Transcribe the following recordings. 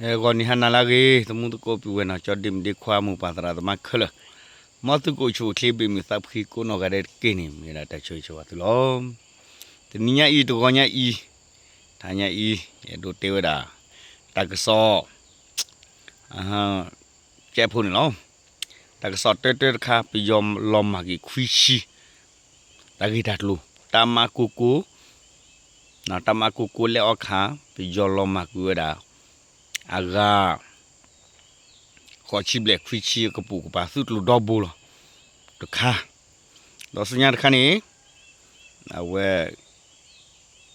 เออก่อนนี้หันนาลาเกสมุตโกปิเวนะจอดิมดิความูปาตราตมาคลมอตุโกชูเคบิมิสับขีโกโนกะเดเกนิมีนาตะช่วยช่วยตุลอมตนิญาอีตกอญาอีทาญาอีเอโดเตวดาตากซออ่าฮะแจพูนเนาะตากซอเตเตคาปิยอมลอมมากิควิชีตากิดัดลูตาม aga ko chi black fi chi ko pu ko pa su lu do bu lo to kha do su nya kha ni a we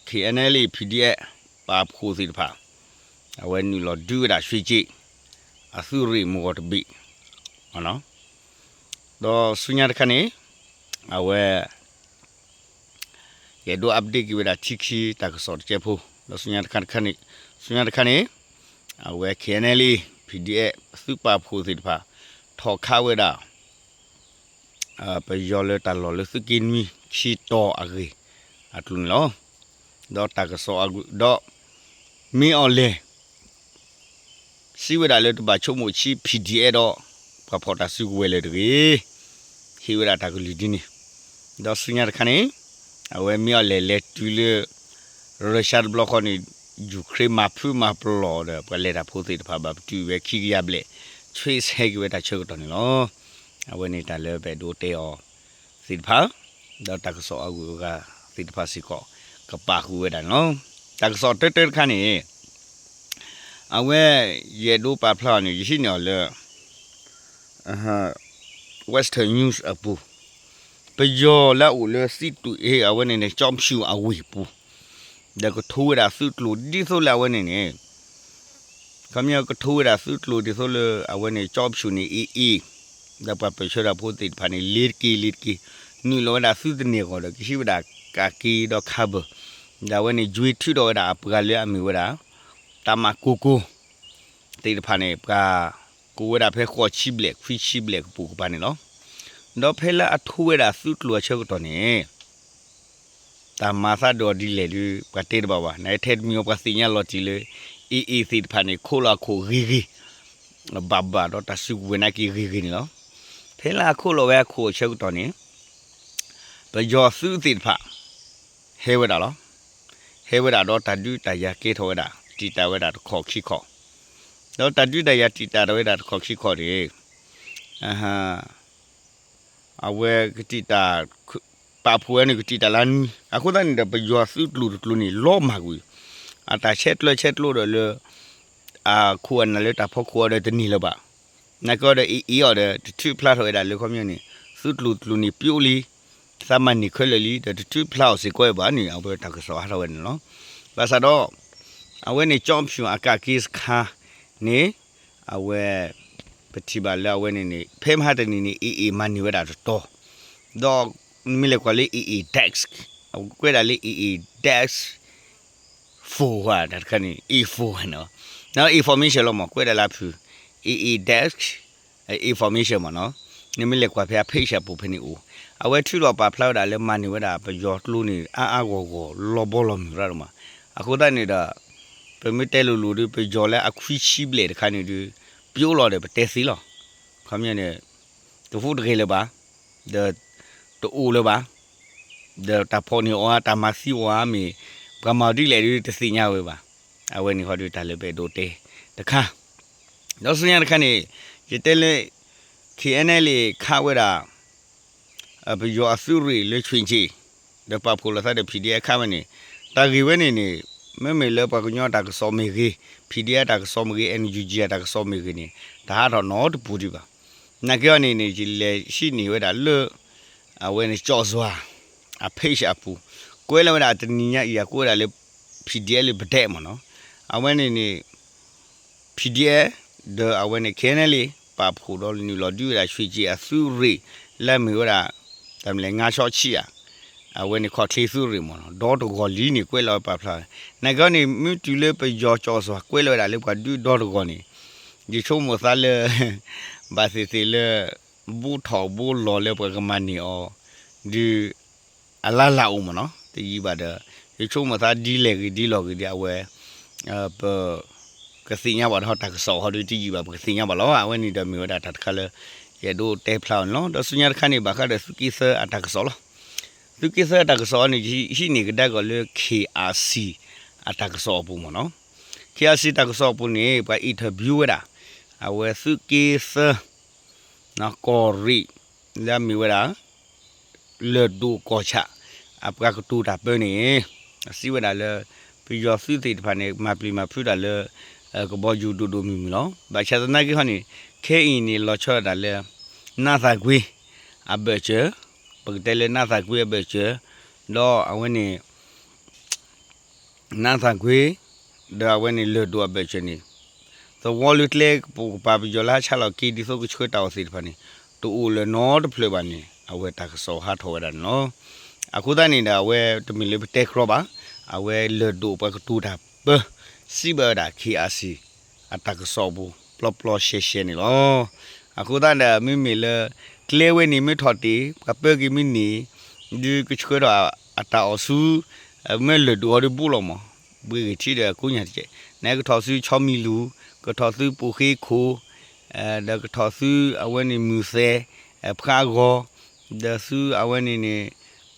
KNL PDF ပါဖိုးစီတဖာအဝဲနီလောဒူဒါရွှေကြည့်အဆူရီမောတဘီဟောနော်တော့ဆုညာတခနေအဝဲရေဒို update ကိဝဒါချီခီတကစောချေဖိုတော့ဆုညာတခခနေဆုညာတခနေ အဝဲ KNL PDF စူပါဖိုးစီတဖာထော်ခါဝဲဒါအပယောလေတလောလေစကင်းမီချီတော်အဂေအထုံလော do ta ka so agu do mi on le si we da le to ba chu mo chi pda do pa pho ta su we le de hi we da ta ku li di ni do su nya kha ni a we mi on le le tu le rashad block ni ju kre ma phu ma plo de pa le da pho ti da pa ba tu we khi ya ble chwe se ki we da chu to ni lo a we ni ta le be do te o si pha do ta ka so agu ga si pha si ko ကပါခုဝဲတာနော်တကစောတက်တက်ခါနေအဝဲရေဒိုပါဖလာနေရှိနေလေအဟာ western news အပူပယောလာဦးလေစီတူအေအဝဲနေနေချောင်းဖြူအဝေပူ ဒါကထိုးရဆုတလူဒီဆိုလာဝဲနေနေခမရကထိုးရဆုတလူဒီဆိုလေအဝဲနေချောင်းဖြူနေအီအီဒါပပရှရာဖို့တိဖာနေလီကီလီကီနူလောဒါဆုတနေကောကိရှိဝဒါကာကီတော့ခဘဒါဝဲနေဂျွေထူတော့ဒါပကလေအမီဝဒါတမကူကူတေတဖာနေပကကိုဝဒါဖဲခေါ်ချိဘလက်ဖီချိဘလက်ပူကပါနေနော်တော့ဖဲလာအထူဝဒါစုတလူချက်တော့နေ တမသာတော်ဒီလေဒီပကတေတဘာဝနိုင်ထက်မျိုးပစီညာလော်တီလေအီအီစီတဖာနေခိုလာခိုရီရီဘဘာတော့တဆုဝနာကီရီရီနော်ဖဲလာခိုလောဝဲခိုချက်တော့နေပကြောစုစီတဖာဟဲဝဒါလောဟဲဝဒါတော့တဒူတရကေထောဝဒါတီတာဝဒါခေါ်ခိခေါ်တော့တဒူတရတီတာဝဒါခေါ်ခိခေါ်တယ်အဟာအဝဲကတိတာ ပါဖွေးနေကတိတာလန်အခုတန်တဲ့ပယောစုတလူတလူနေလောမှာကူအတာချက်လွချက်လို့တော့လေအာခွန်လည်းတာဖို့ခွန်တဲ့တနီလပါနကောတဲ့အီအီရတဲ့တူပလတ်ဝဒါလေကွန်မြူနီစုတလူတလူနေပြိုလီသမန်နီခွဲလလီတတူဖလောက်စီကွဲပါနီအဘတကဆောဟာဝဲနော်ဘာသာတော့အဝဲနေချောင်းဖြူအကကစ်ခါနေအဝဲပတိပါလာဝဲနေနေဖေမဟာတနီနေအီအီမန်နီဝဲတာတော့တော့မီလေကွာလေအီအီဒက်စ်အကွဲတာလေအီအီဒက်စ်ဖိုဟာဒါခဏီအီဖိုနော်နော် information လို့မကွဲ တာလားဖြူအီအီဒက်စ် information မနော်နိမီလေကွာဖေဖိရှာပူဖနေဦးအဝဲထူတော့ပါဖလောက်တာလဲမန်နေဝတာပယောတလူနေအာအာကိုကိုလောဘောလောမြရတော့မှာအခုတနေတာပမီတဲလူလူတွေပယောလဲအခွီရှိပလေတခါနေဒီပြိုးလော်တယ်တဲစီလောခမရနေတဖူတခေလေပါဒ တူလေပါဒတာဖော်နီအောတာမစီဝါမီပမာဒီလေဒီတစီညာဝဲပါအဝဲနေဟောဒီတလည်းပဲဒိုတေတခါတော့စညာတခါနေရတဲလေ KNL ခါဝဲတာအပယောအစုရီလေချွင်ချီဒပပူလာတဲ့ PDF ခါမနေတာဂီဝဲနေနေမဲမဲလေပကညောတာကစောမေကြီး PDF တာကစောမေကြီး NUG တာကစောမေကြီးနေဒါကတော့တော့ပူဒီပါနကြောနေနေကြီးလေရှိနေဝဲတာလွ အဝဲနေကြော့စွာအဖေးရှာပူကွဲလဝဲတာတနီညာဤကွဲတာလေ PDF လေဗတဲ့မနော်အဝဲနေနေ PDF ဒအဝဲနေ KNL ပါဖူတော့နီလော်ဒူရရွှေကြီးအစုရီလက်မီဝတာတမလဲငါရှော့ချီရအဝဲနေခေါ်ထေစုရီမနော်ဒေါ်တကောလီနေကွဲလောပါဖလာနကနေမြတူလေပကြောချောစွာကွဲလောတာလေကဒူဒေါ်တကောနေဒီချုံမသလေဘာစီစီလေ ဘူထောဘူလောလေပကမနီအောဒီအလာလာဦးမနော်တကြီးပါတဲ့ဒီချုံမသဒီလေဒီလောကဒီအဝဲအပကစီညာဘာတော့တက်ဆောဟောဒီတီဘာကစီညာဘာလောအဝဲနေတယ်မြို့တာတခါလေရဒိုတေဖလောင်းနော်ဒစညာခါနေဘာခါဒစကီဆာအတက်ဆောလောစကီဆာတက်ဆောနေရှိနေကတဲ့ကလေ KRC အတက်ဆောပူမနော် KRC တက်ဆောပူနေဘာအင်တာဗျူးရတာအဝဲစကီဆာ နော်ကောရီလာမီဝရာလေဒူကောချာအပကတူတာပဲနေစီဝဒါလေပြီးရစီတိတဖာနေမပလီမဖူတာလေကဘောဂျူဒူဒူမီမီနော်ဘာချာနာကိခနီခဲအင်းနီလောချောဒါလေနာသာကွေအဘချေပကတဲလေနာသာကွေအဘချေတော့အဝနေနာသာကွေဒါဝနေလေဒူအဘချေနီ the wallet leg ပူပါပီဂျလာချလာကီဒီဆိုကချွေတောက်စီတဖာနေတူလေနော်တဖလေပါနေအဝဲတက်ဆောဟာထောရနော်အခုတနေတာအဝဲတမီလေးတက်ခရောပါအဝဲလေဒူပကတူတာပစီဘဒါခီအာစီအတက်ဆောဘူးပလပလရှေရှေနေလောအခုတနေမိမီလေကလေဝဲနေမထော်တီကပကီမီနီဒီကချွေတော့အတာအဆူအမဲလေဒူရဘူးလောမဘွေချီတဲ့ကုညာတဲ့နဲကထော်ဆူ6မီလူ ကထော်ဆူပူခေခိုအဲဒါကထော်ဆူအဝဲနေမြူဆဲအဖခါဂောဒါဆူအဝဲနေနေ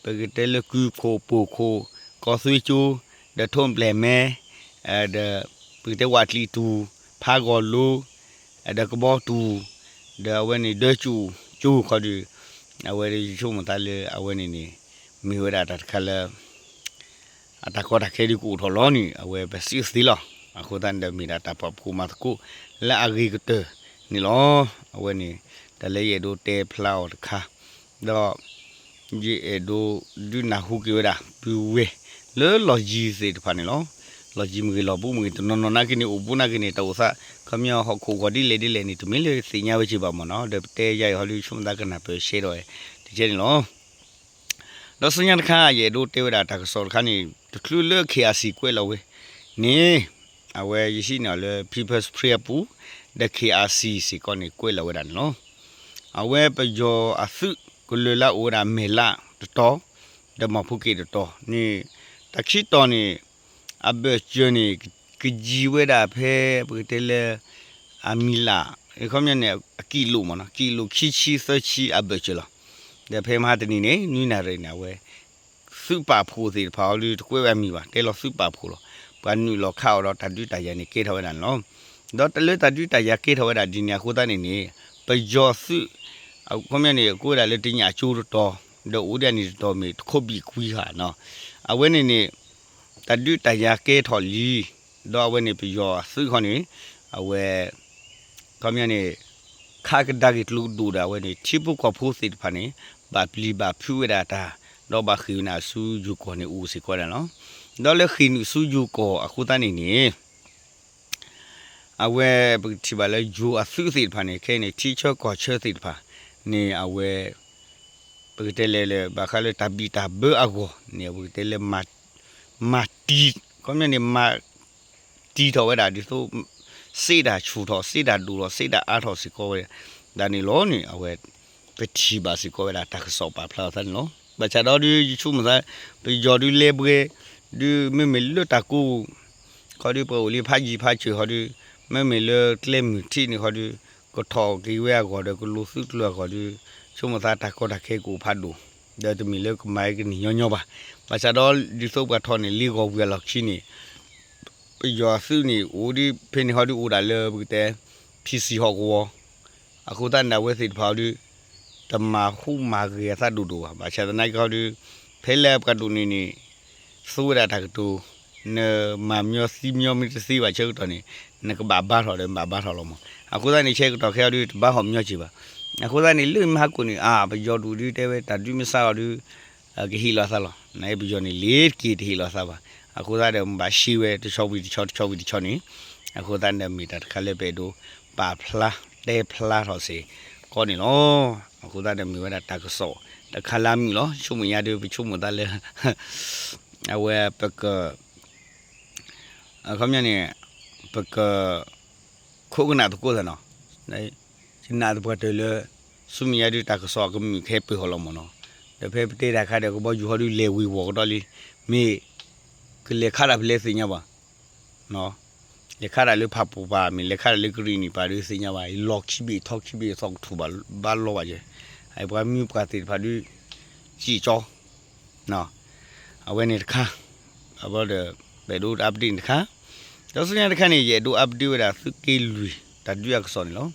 ပကတဲလကူခိုပူခိုကောဆွေချူဒါထုံးပလဲမဲအဲဒါပကတဲဝတ်လီတူဖာဂောလိုအဲဒါကဘောတူဒါအဝဲနေဒချူချူခေါ်ဒီအဝဲဒီချုံမတလေအဝဲနေနေမီဝဒါတခါလဲအတကောတခဲဒီကူထော်လောနီအဝဲပဲစစ်စဒီလော အခုတန်ဒမီဒါတပပကူမတ်ကူလာအဂီကတနီလောအဝဲနေတလေရဒိုတေဖလောက်တခါတော့ဒီအဒိုဒူနာဟုကေဝဒါပူဝဲလေလော်ဂျီစေတဖာနီလောလော်ဂျီမီလော်ဘူးမီတနော်နော်နာကိနေဥပုနာကိနေတောဆာခမယဟခုဂဒီလေဒီလေနီတမီလေစညာဝချီပါမနော်ဒတေရိုင်ဟော်လီချုံဒါကနာပဲရှေတော့ဒီကျင်းလောတော့စညာတခါရေဒိုတေဝဒါတကစောခါနီတကလူလေခေအစီကွဲလောဝဲနေ အဝဲရရှိနော်လေ people's prayer ပူ the KRC စီကောနေကွဲလောဝဲဒါနော်အဝဲပယောအသုကုလလာအိုရာမေလာတော်ဒမဖုကေတော်နေတခိတော်နေအဘကျွနေကကြီးဝဲတာဖဲပကတဲလေအမီလာအခမနေအကီလိုမနော်ကီလိုခီချီသချီအဘချလာဒါဖဲမဟာတနီနေနွိနာရနေဝဲစူပါဖိုးစီဖော်လူကွဲဝဲမိပါတဲလောစူပါဖိုးလော ပန်နူလောခောက်တော့တတူတရနေကေထောဝဲတာနော်တော့တလေတတူတရကေထောဝဲတာဒီညာခိုးတနေနေပယောစုအခုမြနေကိုရလေတင်ညာချိုးတော့တော့ဦးတယ်နေတော့မေခုတ်ပြီးခွီးဟာနော်အဝဲနေနေတတူတရကေထော်လီတော့အဝဲနေပယောစုခေါနေအဝဲကမြနေခါကဒါဂစ်လူဒူဒါဝဲနေချိပုကဖိုးစစ်ဖာနေဘာပလီဘာဖြူရတာတော့ဘာခိနာဆူဂျူကိုနေဦးစီကောရနော် တော့လေခိနဆူဂျူကိုအခုတနေနေအဝဲဒီပါလေဂျူအဆူစစ်ဖာနေခဲနေတီချောကောချေစစ်ဖာနေအဝဲပကတဲလေလေဘာခါလေတဘီတာဘအကိုနေဘူးတဲလေမတ်မတီကောမြနေမတီတော့ဝဲတာဒီဆိုစေတာချူတော့စေတာဒူတော့စေတာအားတော့စီကောဝဲဒါနေလောနေအဝဲပတိပါစီကောဝဲတာတက်ဆော့ပါဖလာသန်နော်ဘာချတော့ဒီချူမစားဒီဂျော်ဒီလေဘရေ ဒီမေမေလတာကူခေါ်ဒီပိုလီဖာကြီးဖာချီခေါ်ဒီမေမေလကလမ်တီနီခေါ်ဒီကထော်ကြီးဝဲခေါ်ဒီကလူစုတလခေါ်ဒီချုံမသာတာခေါ်တာခဲကူဖတ်ဒူဒါတမီလကမိုက်ကနီညောညောပါဘာသာတော့ဒီစုပ်ကထော်နေလီကောဝဲလောက်ချီနီယောစုနီဦးဒီဖင်ခေါ်ဒီဦးဒါလေဘုတဲ့ PC ဟောကောအခုတန်နာဝဲစစ်ဖာဒီတမခုမာရေသဒူဒူပါဘာသာနိုင်ခေါ်ဒီဖဲလပ်ကဒူနီနီ แต่พีซีฮอกวအခုတန်နဝဲစစ်ဖော်ဒီတမခုမာဂရသဒူဒူဘာချာဒနိုင်ကောဒီဖဲလက်ကဒူနီနီဆိုရတာကတူနမမျောစီမျောမီတစီပါချုပ်တော်နေနကဘာဘာထော်တယ်ဘာဘာထော်လို့မအခုတနေ့ချက်တော့ခဲရီဘာဟောမျောချီပါအခုတနေ့လူမဟာကုနီအာဘယောဒူဒီတဲပဲတတူမစားရူကဟီလာဆာလောနိုင်ဘယောနီလေးကီတီလာဆာပါအခုတနေ့ဘာရှိဝဲတချောဝီတချောတချောဝီတချောနီအခုတနေ့မီတာခလည်းပဲတို့ပါဖလားတဲဖလားတော့စီကောနီနော်အခုတနေ့မီဝဲတာတကဆောတခလာမီလောချုံမရတဲ့ပချုံမတလဲ အဝဲပကအခမနေပကခုကနာတကိုနော်နေစနာတပတ်တယ်လေစုမရတဲ့တကဆောကမိခဲ pe ဟောလမနော်တဖေပတေတာခါတဲ့ကဘောယူဟောလူလေဝီဝတော့လီမေကလေခါရဖလေစညာပါနော်လေခါရလေဖပူပါမီလေခါရလေဂရီနီပါရစညာပါလော်ခိဘီထောက်ခိဘီဆောက်ထူပါဘာလောပါကျအိုင်ဘွားမြူပကတိဖာဒီကြည့်ချောနော် အဝဲနေတခါ about the ဘယ်လို update တခါတော့စညာတခါနေရဲ့တို့ update တာစကေလူတဒူရကစောနေလော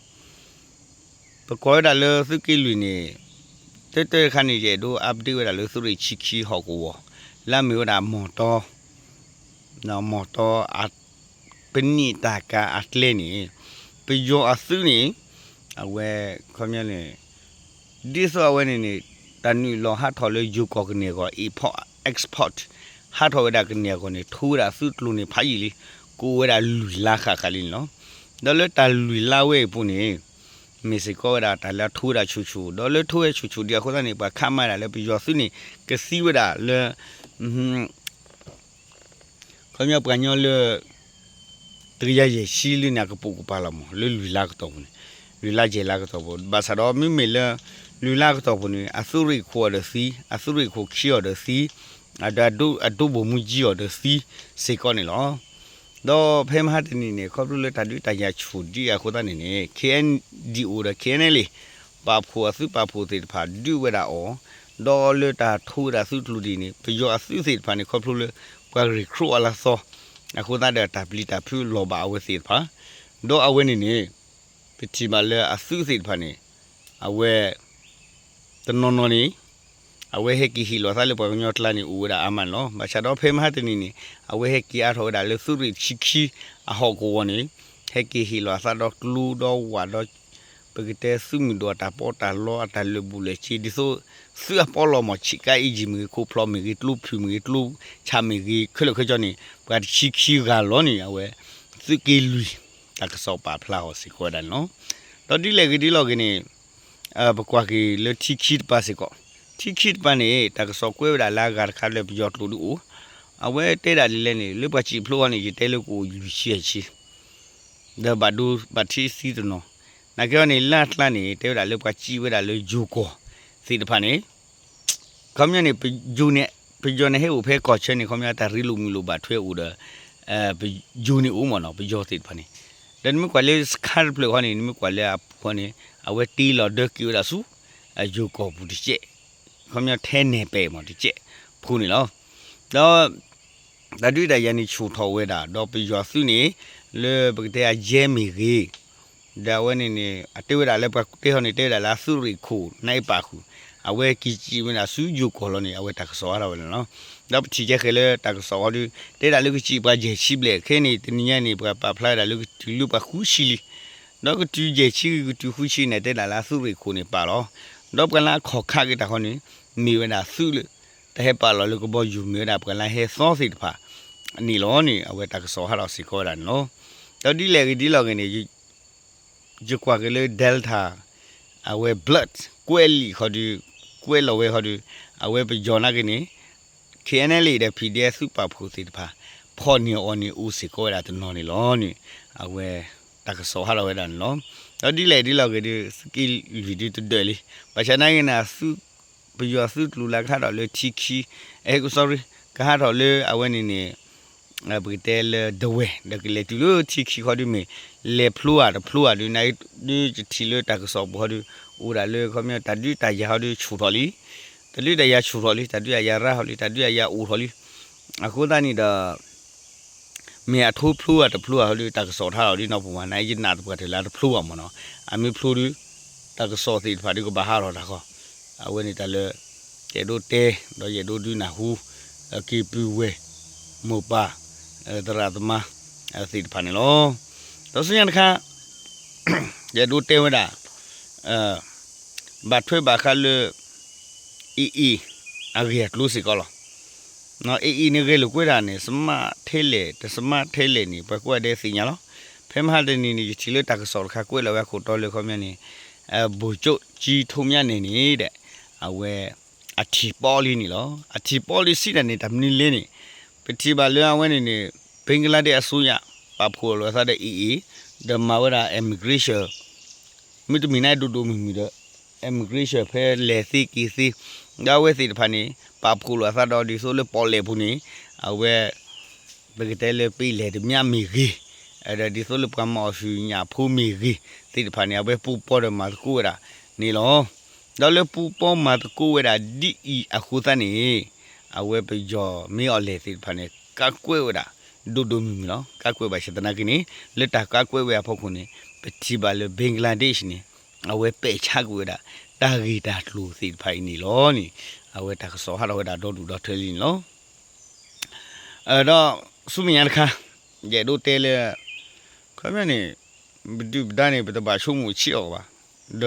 ပကောဒါလေစကေလူနေတဲတဲခါနေရဲ့တို့ update တာလေစုရိချီချီဟောက်ကိုလာမျိုးတာမော်တော်နော်မော်တော်အပနိတာကအတလေနေပယောအစုနေအဝဲခမရနေဒီဆိုအဝဲနေနေတန်နူလောဟာထော်လေယူကောကနေကော import export ဟာထော်ဝဒကနေကောနေထူရာစုတလူနေဖိုင်လီကိုဝဒလူလာခါခလင်းနော်ဒေါ်လတလူလာဝဲပုနေမစ္စကောဒါတလာထူရာချူချူဒေါ်လထူရချူချူဒီခေါ်နေပါခမရာလေပယောစုနေကစီဝဒလေခမရပညောလေတရရဲ့ရှိလနာကပုကပါလာမလေလူလာကတော့ လူလာကျေလာကတော့ဘာသာတော့မိမေလေလူလာကတော့ပုန်အသုရိခေါ်တဲ့စီအသုရိခေါ်ခီရတဲ့စီအဒဒုအဒုဘမူကြီးရတဲ့စီစေကောနေလောတော့ဖေမဟာတနီနေခေါပလူလက်တတူတရချူဒီအခုတနေနေ KNDO တဲ့ KNL ပါဖို့အစုပါဖို့တေဖာဒူဝဒါအောဒေါ်လတာထူရာစုတလူဒီနေပယောအစုစေဖာနေခေါပလူလက်ကွာရီခရူအလာဆောအခုတတဲ့တပလီတာဖြူလောပါအဝစီဖာဒေါ်အဝဲနေနေ ပတိမလဲအစုစေဖာနေအဝဲတနော်နော်နေအဝဲဟက်ကီဟီလောသလေပေါ်ညောတလာနေဦးရာအမန်လောမချတော့ဖေမဟာတနီနေအဝဲဟက်ကီအထောဒါလေစုရိချီခီအဟောကိုဝနေဟက်ကီဟီလောသတော့ကလူတော့ဝါတော့ပကတဲ့စုမီတော့တာပေါ်တာလောအတလေဘူးလေချီဒီဆိုဆူအပေါ်လောမချီကအိဂျီမီကိုဖလောမီကလူဖြူမီကလူချာမီကခလခကြနေပကချီခီကလောနေအဝဲစုကီလူ တကစောပါဖလာဟောစီခေါ်တယ်နော်တော့ဒီလေကဒီလောကနေအဘကွာကီလေတီခီပါစီကောတီခီပန်နေတကစောကွဲလာလာဂါခါလေပြောတူလူအဝဲတဲတာလေးလဲနေလေပချီဖလိုကနေတဲလို့ကိုယူရှိချီဒါဘဒူဘတီစီတနောနာကြောနေလတ်လတ်နေတဲတာလေပချီဝဲတာလေဂျူကိုစီတဖာနေခမညနေဂျူနေပဂျောနေဟဲ့ဦးဖဲကောချနေခမညတာရီလူမီလူဘာထွဲဦးဒါအဲဂျူနေဦးမနော်ပဂျောစီတဖာနေ ဒန်မကွာလေစခါပလခနေမကွာလေအခွနေအဝဲတီလော်ဒကီရာစုအဂျူကိုဘူးတိကျခမညထဲနေပဲမတိကျဖူးနေလောတော့တတိတရနေချူထော်ဝဲတာတော့ပဂျောစုနေလေပကတဲ့ရဲမီကြီးဒါဝဲနေနေအတေဝဒါလည်းပတေဟောနေတေဒါလာစုရီခုနိုင်ပါခု အဝဲကီချီဝနာစုယူကောလနေအဝဲတက်ဆောရဝဲနော်တော့ချီချက်ခဲလေတက်ဆောဒီတေဒါလူကချီပါဂျေရှိပလေခဲနေတနည်းနေပပါဖလိုက်ဒါလူကလူပါခုရှိလီတော့ကတူဂျေချီကတူခုရှိနေတေဒါလာစုရီခုနေပါတော့တော့ကလာခေါခကတာခေါနေမီဝနာစုလေတဲ့ပါလောလူကဘောယူမီဒါပကလာဟဲစောစီတဖာနီလောနေအဝဲတက်ဆောဟာတော့စီခေါ်တာနော်တော့ဒီလေဒီလောကနေဂျကွာကလေးဒယ်တာအဝဲ blood ကွဲလီခေါ်ဒီ ကွဲလောဝဲခေါ်ဒီအဝဲပဂျောနာကနေ KNL တဲ့ PDF စုပါဖို့စီတဖာဖော်နီအော်နီဦးစီကိုရတဲ့နော်နီလောနီအဝဲတကဆောဟာလောဝဲဒန်နော်တော့ဒီလေဒီလောက်ကဒီ skill video တူတယ်လီပချနိုင်နာစုပယောစုလူလာခါတော့လေချီခီအဲကို sorry ခါတော့လေအဝဲနေနေ အဘတဲလဒဝဲဒကလေတူလို့ချီခီခေါ်ဒီမေလေဖလိုရဖလိုရဒီနိုင်ဒီချီလို့တကဆောဘောဒီဦးရလေခမတဒီတရဟာဒီချူတော်လီတလူတရချူတော်လီတဒီရရဟောလီတဒီရဦးတော်လီအခုတနီတော့မေအထိုးဖလိုရတဖလိုရဟောလီတကဆောထားတော်လီနောက်ပုံမှာနိုင်ကြီးနာတပတ်တယ်လားဖလိုရမနော်အမေဖလိုဒီတကဆောတိဖာဒီကိုဘာဟာတော့တာခေါအဝဲနေတာလေကျေတို့တဲတော့ကျေတို့ဒီနာဟူကီပူဝဲမောပါ အဲတရသမအသိဖာနေလောတော့စရင်တခါကျေတို့တဲဝဒါအဲဘာထွေးဘာခါလေအီအီအဂရက်လူစီကောလောနော်အီအီနေကလေကွေးတာနေစမထဲလေတစမထဲလေနေပကွက်တဲ့စီညာလောဖဲမဟာတဲ့နေနေချီလေတက်ဆောခါကွေးလောဝခုတော်လေခေါမြနေအဲဘူကျုကြီးထုံမြနေနေတဲ့အဝဲအထီပေါ်လီနီလောအထီပေါ်လီစီတဲ့နေတမနီလေးနေ ပတိပါလွန်ဝဲနေနေဘင်္ဂလားဒေ့ရှ်အစိုးရပဖိုလောစားတဲ့အီအီဒမဝရာ immigration မိတမီနိုင်ဒူဒူမီမီတော့ immigration ဖဲလေစီကီစီဒါဝဲစီတဖာနေပဖိုလောစားတော့ဒီဆိုလေပေါ်လေဘူးနေအဝဲဘယ်ကတဲလေပြီလေတမြမီကြီးအဲ့ဒါဒီဆိုလပမောရှူညာဖိုးမီကြီးတိတဖာနေအဝဲပူပေါ်တယ်မှာကိုရာနေလောတော့လေပူပေါ်မှာကိုရာဒီအီအခုတနေ အဝဲပကြောမေော်လေတိတဖာနေကကွဲရာဒိုဒိုမီနော်ကကွဲပါရှတနာကိနေလက်တာကကွဲဝဲဖို့ခုနေပတိပါလေဘင်္ဂလားဒေ့ရှ်နေအဝဲပေချကွဲရာတာဂီတာလူတိဖိုင်နေလောနီအဝဲတာဆောဟာတော့ဒါတော့ဒူတော့ထဲလင်းလောအဲ့တော့စုမြန်ခါရဲ့တို့တဲလေခမနေဘဒုဒာနေပတဘာချုံမှုချီအောပါဒ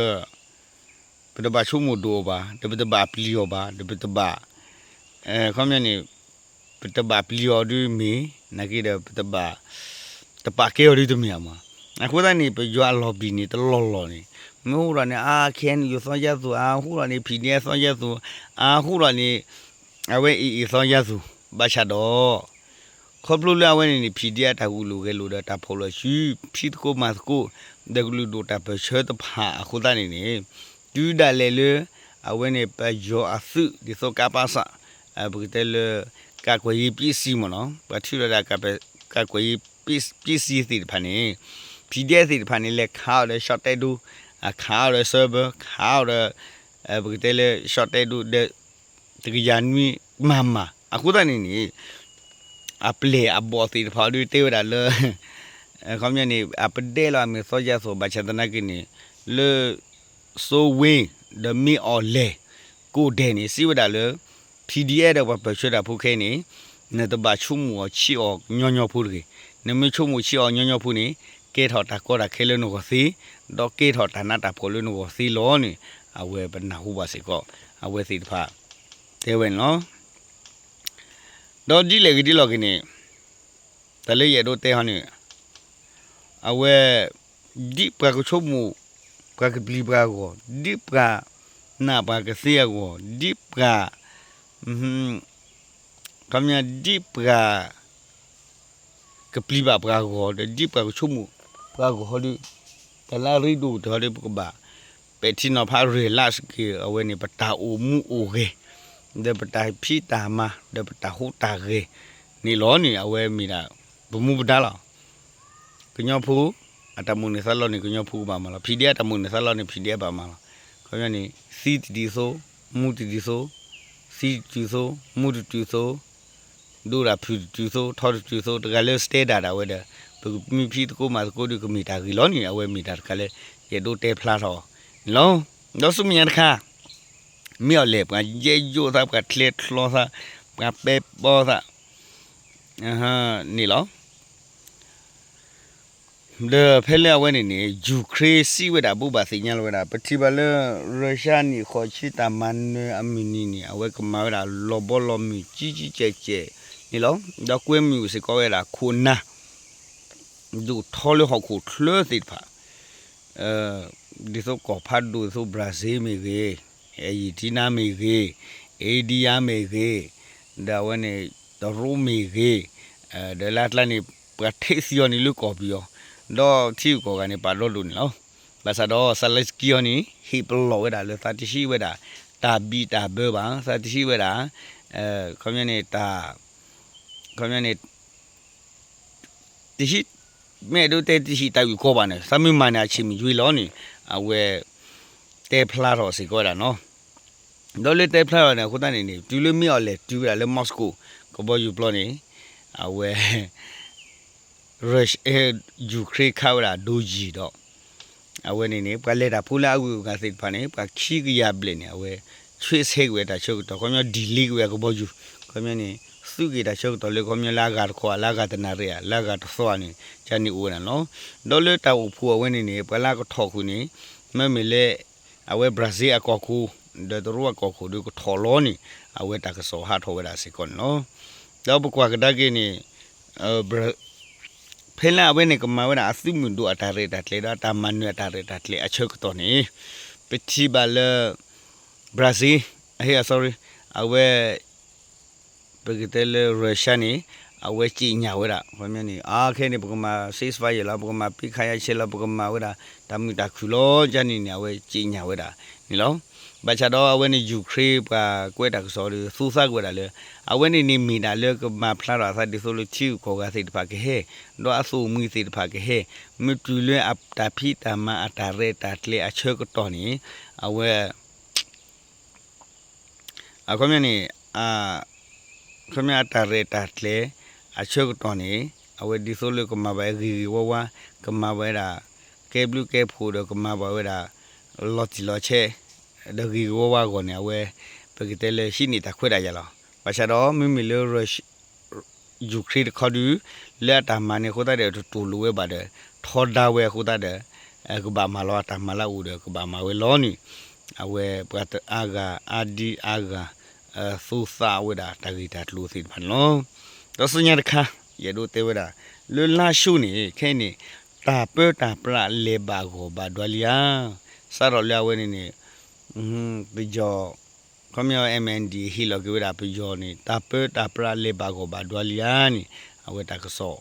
ပတဘာချုံမှုဒိုပါဒပတဘာပလီယောပါဒပတဘာ အဲခမနေပတဘာပလီယောဒူမီနဂိဒပတဘာတပါကေယောဒူတမီယာမအခုတည်းနေပရွာလော်ဘီနေတလော်လော်နေမို့ရနေအာခဲန်ယူစောရသူအာဟူရနေဖီနေစောရသူအာဟူရနေအဝဲအီအီစောရသူဘာချတော့ခေါပလူလာဝဲနေဖီဒီယာတာကူလိုကဲလိုတာဖော်လို့ရှိဖီတကိုမတ်ကိုဒဂလူဒိုတာပချေတဖာအခုတနေနေဒူဒါလေလေအဝဲနေပယောအစုဒီစောကပါစာအ ဘကတဲလေကကွေပစ္စည်းမနော်ပထူရတာကပကကွေပစ္စပစ္စည်းစီဖာနေဖီဒီယာစီဖာနေလေခါလေ short တဲဒူအခါလေ server ခါလေအဘကတဲလေ short တဲဒူတဲ့တကရန်မီမမအခုတနေနေ a play a bo ti pha du te da le ko mya ni a pde la mi so ja so ba cha da na ki ni le so win the me or le ko de ni si wa da le pdf တော့ ba shwe da phu khe ni ne to ba chu mu chi o nyo nyo phu ri ne me chu mu chi o nyo nyo phu ni ke tho ta ko da khe le no ko si do ke tho ta na ta pho le no ko si lo ni a we ba na hu ba si ko a we si pha te wen no တော့ဒီလေကဒီလောကိနေတလေရတော့တဲဟနေအဝဲဒီပကချုံမူပကပလီပကောဒီပကနာပကစီယကောဒီပက ဟွန်းကမြဒီပကကပလီပပကောဒီပကချုံမူပကောဟဒီတလာရီဒူတော်ဒီပကဘာပက်တီနောဖာရီလတ်ကေအဝဲနေပတာအိုမူအိုကေ de pata phi ta ma de pata hu ta ge ni lo ni awe mi da bu mu da la knyo phu atamu ni sa lo ni knyo phu ba ma la phi dia atamu ni sa lo ni phi dia ba ma la ko nya ni si ti ti so mu ti ti so si ti so mu ti ti so do ra phi ti so tho ti so de ga le stay da da we de bu mi phi ko ma ko di ko mi ta gi lo ni awe mi da ka le ye do te phla tho lo lo su mi ya kha မြော်လေပကရေယိုသာပကထလက်ခလောသာပကပေပေါ်သာအဟာနီလော လေဖဲလဲဝဲနေနေယူခရေစီဝဒဘူဘာစိညာလဝဒပတိဘလရုရှားနီခေါ်ချီတမန်အမီနီနီအဝဲကမာရလောဘလောမီជីជីကျဲကျဲနီလောတော့ကွေးမြူစကောရတာခုနာဒူထော်လဟခုခလသိဖာအဲဒီဆိုကောဖတ်ဒူဆိုဘရာဇီးမီကြီး e tina me ge e dia me ge da wane da ro me ge de la tla ni pra the si yo ni lu ko bi yo do thi ko ga ni pa lo lu ni lo ba sa do sa le ki yo ni hi plo lo we da le sa ti shi we da ta bi ta be ba sa ti shi we da eh ko mye ni ta ko mye ni ti shi me do te ti shi ta yu ko ba ne sa mi ma na chi mi yu lo ni a we တဲဖလာတော့စီကောတာနော်တော့လေတဲဖလာတော့နေခုတနေနေဒူလမီအော်လေဒူရလေမော်စကိုကဘောယူပလောနေအဝဲ ရုရှအဲယူခရိခါဝလာဒူဂျီတော့အဝဲနေနေပလက်တာဖူလာကူကစိတ်ဖာနေပခီကရပလနေအဝဲချွေးဆေးဝဲတာချုပ်တော့ကောမျိုးဒီလီဝဲကဘောယူကောမျိုးနေစုကေတာချုပ်တော့လေကောမျိုးလာကာခေါ်လာကာတနာရလာကာတဆွာနေချန်နီဦးနော်တော့လေတာဖူဝဲနေနေပလာကထောက်ခုနေမမေလေအဝဲဘရာဇီးအကောကူဒေဒရူအကောကူဒီကိုထော်လောနီအဝဲတကဆောဟာထောဝဲတာစီကွန်နော်တော့ဘကွာကဒါကိနီအဘရာ ဖဲလာဝဲနေကမဝဲနာအစုမွန်ဒူအတာရဲတတ်လေတာတာမန်နွအတာရဲတတ်လေအချုပ်တော့နေပတိဘလဘရာဇီးအဟေ sorry အဝဲပကတဲလေရုရှားနီအဝဲကြည်ညာဝဲတာဘာမြနေအားခဲနေပကမာ ceasefire လာပကမာပိခါရချေလာပကမာဝဲတာတမီတာခူလောဂျန်နီညာဝဲကြည်ညာဝဲတာနီလော ဘာချတော့အဝဲနေယူခရေကကွဲတာကစော်စူးစားကွဲတာလေအဝဲနေနေမီနာလေကမဖလာရာသဒီဆိုလို့ချီကိုကစိတ်တပါကဟဲတော့အဆူမီစိတ်တပါကဟဲမတူလေအပ်တာဖီတာမအတာရဲတာတလေအချေကတော်နေအဝဲအခုမြနေအာခမရတာရဲတာတလေအချေကတော်နေအဝဲဒီဆိုလို့ကမပဲဂီဝဝကမပဲတာကေဘလူကေဖိုတော့ကမပဲတာလော်တီလော်ချေ ဒဂီဝဝကောနေဝဲပကတဲလေရှိနေတာခွဲတာကြလားဘာချတော့မိမိလေရရှယူခရစ်ခါဒူလက်တာမနေခိုးတဲ့တူလူဝဲပါတယ်ထော်ဒါဝဲခိုးတဲ့အဲကဘာမလောတာမလာဦးတဲ့ကဘာမဝဲလောနီအဝဲပကအာဂါအာဒီအာဂါအဆူစာဝဲတာတဂီတာလူစီဖန်လောတော့စညာတခါရဒိုတေဝဲတာလွလာရှုနေခဲနေတာပတာပရလေဘာကိုဘာဒွာလီယာစရောလျဝဲနေနေ อืมပြကြောခမယော MND ဟီလောကေဝရာပြကြောနေတပတာပရာလေဘာကိုဘာဒွာလီယာနီအဝဲတကဆော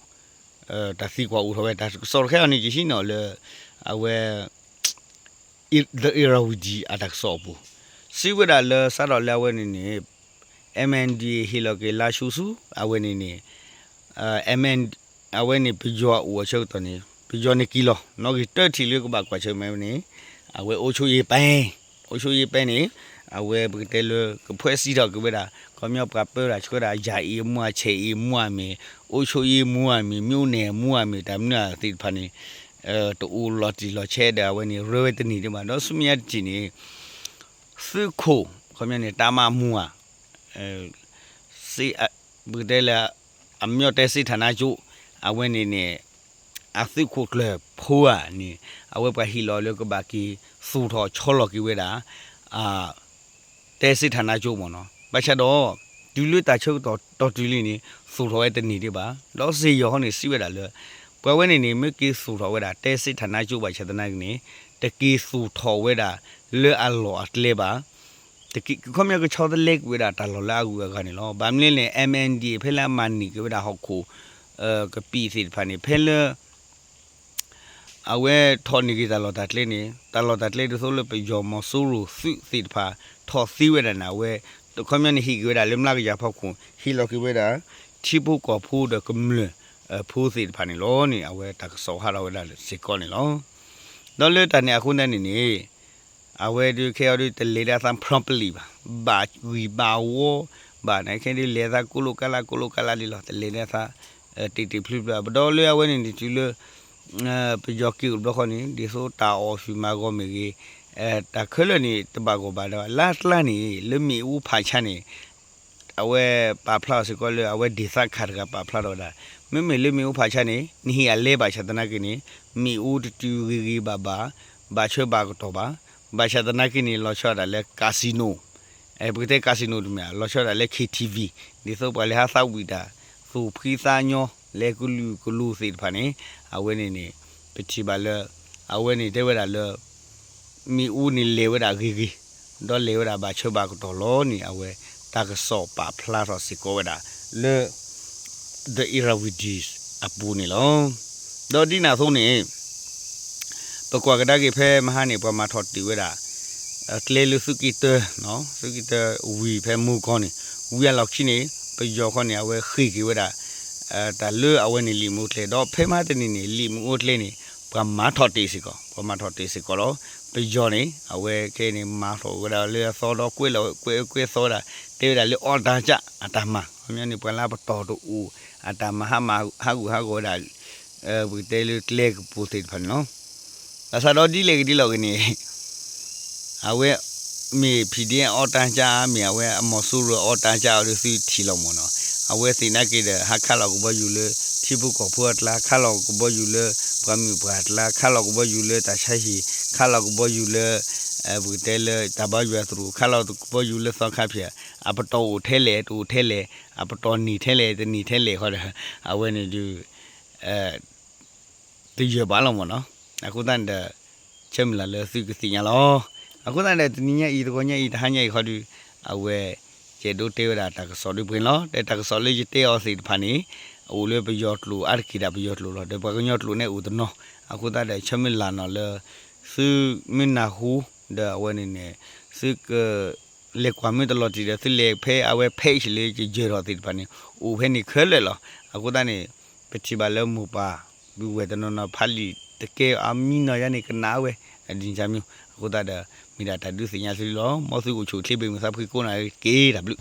အဲတစီကွာဦးတော့တဆောခဲအနေကြီးရှိနော်လေအဝဲ the era with the attack so bu si we da le sa do le we ni ni MND hi lo ke la shu su a we ni ni uh MN a we ni pi jo u chou to ni pi jo ni kilo no ki tet thi le ko ba kwa chou me ni a we o chu ye pai အချိုးရေးပဲနေအဝဲပကတဲလကဖွဲစီတော့ကဝဲတာခမောပကပရာချွရာယာအီမွာချေအီမွာမီအချိုးရေးမွာမီမြို့နယ်မွာမီတမနာတိဖာနေအဲတူလော်တီလော်ချဲတာဝဲနေရဲတနီဒီမှာတော့ဆုမြတ်ကြီးနေစုခိုခမေနေတာမ မွာအဲစီပကတဲလအမြော့တဲစီဌာနကျအဝဲနေနေအသုခိုကလဖိုးอ่ะนี่အဝဲပဟီလော်လကဘာကီစူထောချောလော်ကီဝဲတာအာတဲစစ်ဌာနကျုပ်မနော်ဘာချက်တော့ဒီလူတာချုပ်တော့တော်တူလီနေစူထောရဲ့တနီတွေပါလောစီရောဟောနေစီဝဲတာလေပွဲဝဲနေနေမကီစူထောဝဲတာတဲစစ်ဌာနကျုပ်ပါချက်တနိုင်နေတကီစူထောဝဲတာလေအလောအတလေပါတကီခမရကချောတဲ့လက်ဝဲတာတလောလာကူကနေလောဗမ်လင်းလေ MND ဖဲလာမန်နီကဝဲတာဟောက်ခုအဲကပီစီဖာနေဖဲလာ အဝဲထော်နေကြတလော်တတ်လေနေတလော်တတ်လေဆိုလို့ပြယောမဆူရူစီစီဖာထော်စီဝဲဒနာဝဲတခမနဟီကွေးတာလမ်လာကြဖောက်ခွန်ဟီလော်ကွေးတာချီပုကောဖူးဒကမလအဖူးစီဖာနေလောနေအဝဲတကဆောဟာလောဝဲလာစီကောနေလောတော့လေတနေအခုနဲ့နေနေအဝဲဒီခေရဒီတလေဒါသမ် promptly ပါဘာဝီဘာဝဘာနိုင်ခင်ဒီလေသာကုလုကလာကုလုကလာလီလောတလေနဲ့သာတီတီဖလိဘဘတော်လေအဝဲနေဒီချီလေ ပကြောက်ကီဘခနီဒီဆိုတာအော်ဖီမာဂိုမီဂီအဲတခလနီတဘကိုဘာတော့လတ်လန်နီလမီဦးဖာချန်နီအဝဲပါဖလာစကောလေအဝဲဒီသခါကပါဖလာတော့တာမမေလမီဦးဖာချန်နီနီဟီအလဲပါချတနာကီနီမီဦးတူဂီဂီဘာဘာဘာချွေဘာကတော့ပါဘာချတနာကီနီလောချောတာလဲကာစီနိုအဲပကတဲ့ကာစီနိုတူမြာလောချောတာလဲ KTV ဒီဆိုပါလေဟာသောက်ဝီတာစူဖီစာညောလေကူလူကူလူစီဖာနေ အဝဲနေနေပတိပါလအဝဲနေတဲဝဲတာလမီဦးနေလေဝဲတာဂီဂီဒေါ်လေဝဲတာဘာချဘာကတော့လောနေအဝဲတာကစောပါဖလာရစီကိုဝဲတာလေ the iravidis အပူနေလောဒေါ်ဒီနာဆုံးနေပကွာကဒါကေဖဲမဟာနေပမာထော်တီဝဲတာကလေလူစုကီတနော်စုကီတဝီဖဲမူကောနေဝီရလောက်ချိနေပယောခေါနေအဝဲခိကီဝဲတာ အဲတလွအဝဲနေလီမူတလေတော့ဖေမတနေနေလီမူတလေနေပမာထော်တေစီကောပမာထော်တေစီကောတော့ပကြောနေအဝဲခဲနေမာထော်ကဒါလေသောတော့ကွေးလောကွေးကွေးသောတာတေဒါလေအော်ဒါကြအတမအမြဲနေပလာပတော်တူဦးအတမဟာမဟာကူဟာကိုဒါအဲဘုတေလေကလေပူတိဖန်နော်အစားတော့ဒီလေဒီလောကနေအဝဲ မေဖီဒီအော်တန်ကြမေအဝဲအမော်ဆူရအော်တန်ကြလို့စီထီလောမနော်အဝဲစိနာကေတဲ့ဟာခါလောက်ကိုဘယူလေချိပုကောဖွတ်လာခါလောက်ကိုဘယူလေဘမီဘတ်လာခါလောက်ကိုဘယူလေတချာရှိခါလောက်ကိုဘယူလေအဘူတဲလေတဘယူသရူခါလောက်ကိုဘယူလေဆောခါပြအပတော်ထဲလေတူထဲလေအပတော်နီထဲလေတနီထဲလေဟောတယ်အဝဲနေဒီအဲတည်ရပါလောမနော်အခုတန်တဲ့ချမ်လာလေစီကစီညာလော အခုတန်တဲ့တနည်းရဲ့ဤတကောညဤတဟညဤခေါ်ဒီအဝဲကျေဒိုတေဝရာတကဆော်ဒီပွင့်လောတဲ့တကဆော်လေးတေအော်စီဖာနီအိုလေပယော့လူအာခိဒါပယော့လူလောတဲ့ပကညော့လူနဲ့ဦးတနောအခုတတဲ့ချမင်လာနော်လေစုမင်နာဟုဒါဝနေနေစုကလေကွာမီတလော်တီတဲ့စလေဖဲအဝဲ page လေးကြေရော်တီဖာနီဦးဖဲနေခဲလေလောအခုတနေပတိပါလောမူပါဘူးဝဲတနောနော်ဖာလီတကယ်အမီနော်ရနေကနာဝဲအဒီချမျိုးအခုတတဲ့ မိတာတတုစညာစီလောမောစုကိုချိုထိပိမစဖကိုနာကေ w